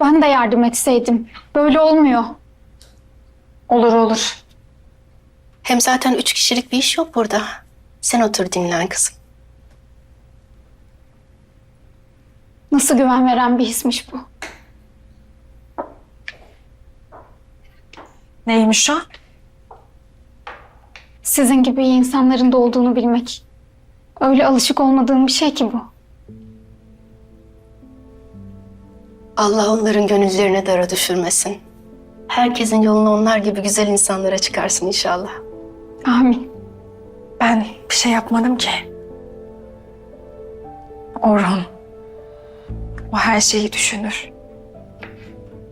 Ben de yardım etseydim. Böyle olmuyor. Olur olur. Hem zaten üç kişilik bir iş yok burada. Sen otur dinlen kızım. Nasıl güven veren bir hismiş bu. Neymiş o? Sizin gibi iyi insanların da olduğunu bilmek. Öyle alışık olmadığım bir şey ki bu. Allah onların gönüllerine dara düşürmesin. Herkesin yolunu onlar gibi güzel insanlara çıkarsın inşallah. Amin. Ben bir şey yapmadım ki. Orhun. O her şeyi düşünür.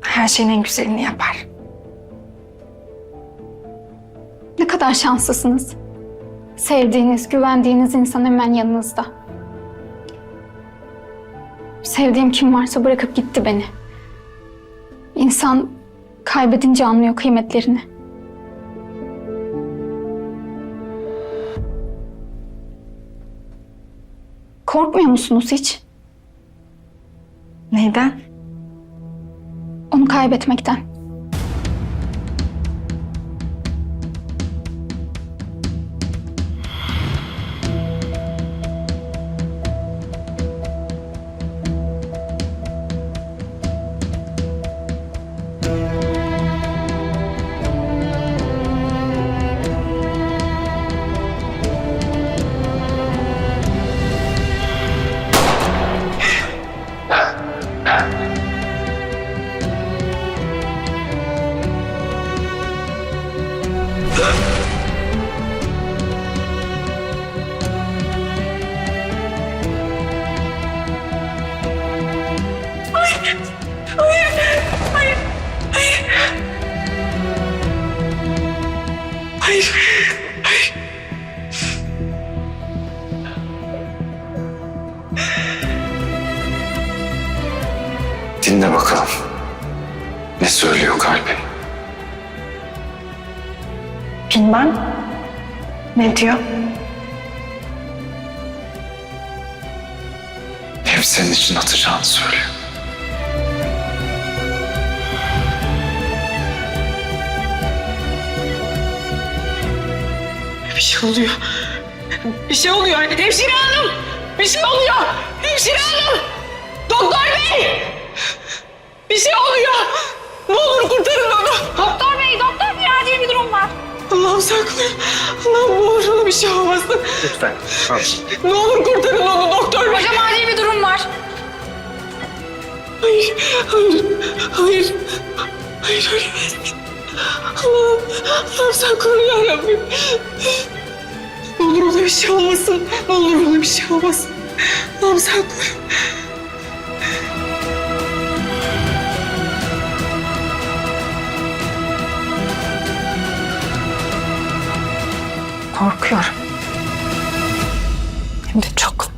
Her şeyin en güzelini yapar. Ne kadar şanslısınız. Sevdiğiniz, güvendiğiniz insan hemen yanınızda. Sevdiğim kim varsa bırakıp gitti beni. İnsan kaybedince anlıyor kıymetlerini. Korkmuyor musunuz hiç? Neyden? Onu kaybetmekten. Bilmem. Ne diyor? Hep senin için atacağını söylüyor. Bir şey oluyor. Bir şey oluyor. Hemşire hanım. Bir şey oluyor. Hemşire hanım. Doktor bey. Bir şey oluyor. Ne olur kurtarın onu. Doktor bey, doktor bey acil bir durum var. Allah'ım saklayın. Allah'ım olur ona bir şey olmasın. Lütfen. Ne olur kurtarın onu doktor bey. Hocam acil bir durum var. Hayır, hayır, hayır. Hayır ölemez. Allah'ım, Allah'ım sen koru yarabbim. Ne olur ona bir şey olmasın. Ne olur ona bir şey olmasın. Allah'ım sen Korkuyorum. Hem de çok.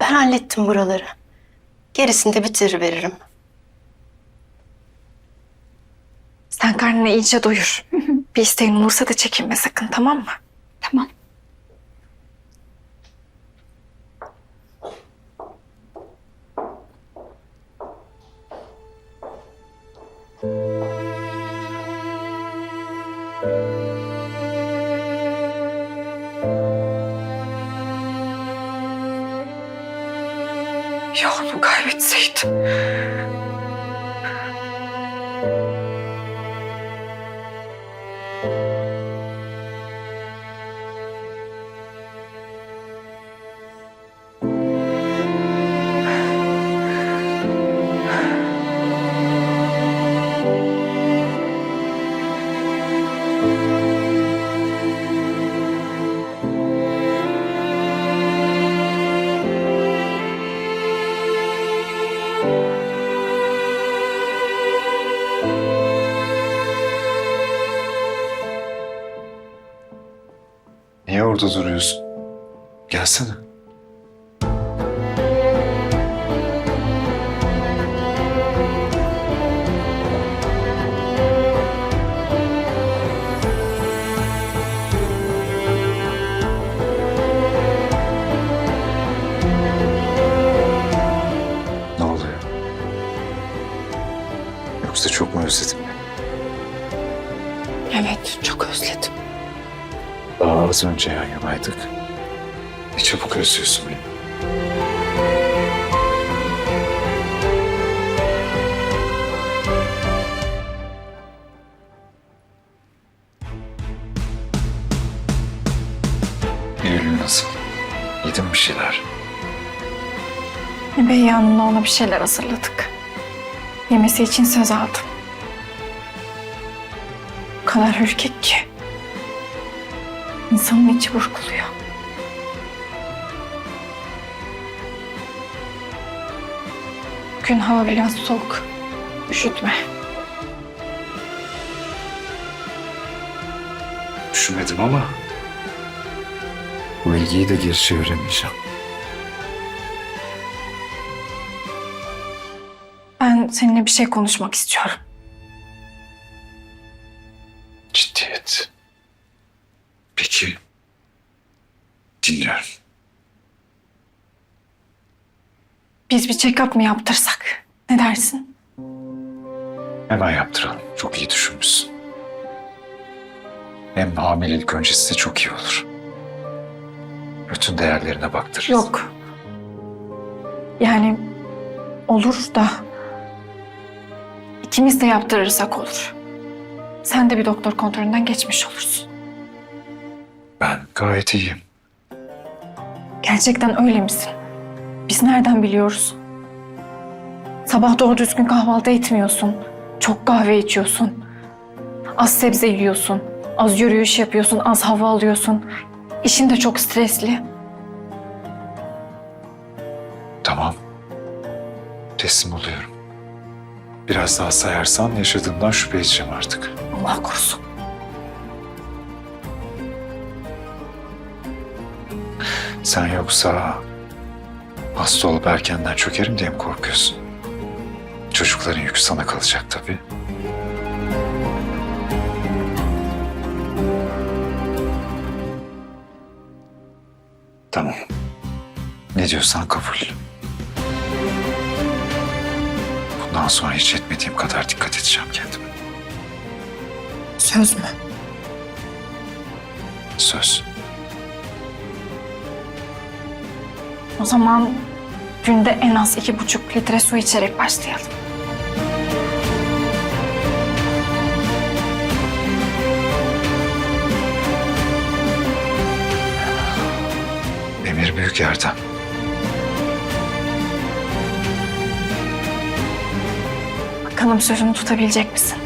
Ben hallettim buraları. Gerisini de bitirir veririm. Sen karnını iyice doyur. bir isteğin olursa da çekinme sakın tamam mı? Tamam. Ya onu. Orada duruyorsun? Gelsene. Ne oluyor? Yoksa çok mu özledin beni? Evet, çok özledim. Az önce yan yanaydık. Ne çabuk özlüyorsun beni. Eylül nasıl? Yedin mi bir şeyler? Bey Hanım'la ona bir şeyler hazırladık. Yemesi için söz aldım. O kadar ürkek ki. İnsanın içi burkuluyor. Bugün hava biraz soğuk. Üşütme. Düşünmedim ama bu ilgiyi de geri çeviremeyeceğim. Ben seninle bir şey konuşmak istiyorum. Ciddiyet. Peki. Dinliyorum. Biz bir check-up mı yaptırsak? Ne dersin? Hemen yaptıralım. Çok iyi düşünmüşsün. Hem hamilelik öncesi de çok iyi olur. Bütün değerlerine baktırırız. Yok. Yani olur da ikimiz de yaptırırsak olur. Sen de bir doktor kontrolünden geçmiş olursun. Gayet iyiyim. Gerçekten öyle misin? Biz nereden biliyoruz? Sabah doğru düzgün kahvaltı etmiyorsun. Çok kahve içiyorsun. Az sebze yiyorsun. Az yürüyüş yapıyorsun. Az hava alıyorsun. İşin de çok stresli. Tamam. Teslim oluyorum. Biraz daha sayarsan yaşadığımdan şüphe edeceğim artık. Allah korusun. Sen yoksa hasta olup erkenden çökerim diye mi korkuyorsun? Çocukların yükü sana kalacak tabii. Tamam. Ne diyorsan kabul. Bundan sonra hiç etmediğim kadar dikkat edeceğim kendime. Söz mü? Söz. O zaman günde en az iki buçuk litre su içerek başlayalım. Emir büyük yerden. Bakalım sözünü tutabilecek misin?